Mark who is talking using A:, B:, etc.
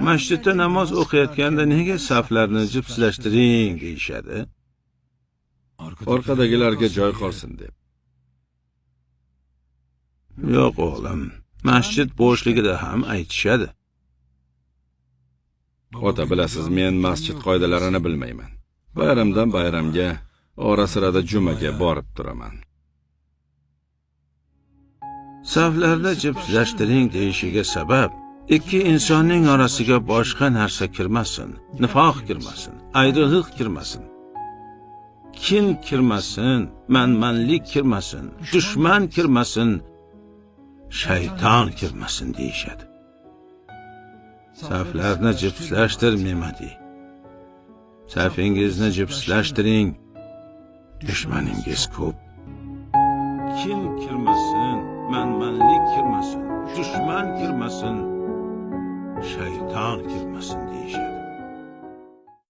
A: masjidda namoz o'qiyotganda nega saflarni jipslashtiring deyishadi? Orqadagilarga joy qolsin deb. Yo'q o'g'lim. Masjid bo'shligida ham aytishadi. Ota bilasiz men masjid qoidalarini bilmayman. Bayramdan bayramga ora sirada jumaga borib turaman. Saflarda jipslashtiring deyishiga sabab ikki insonning orasiga boshqa narsa kirmasin nifoq kirmasin ayriliq kirmasin kin kirmasin manmanlik kirmasin dushman kirmasin shayton kirmasin deyishadi saflarni jipslashtir memati safingizni jipslashtiring dushmaningiz ko'p. Kin kirmasin manmanlik kirmasin dushman kirmasin shayton kirmasin deyishadi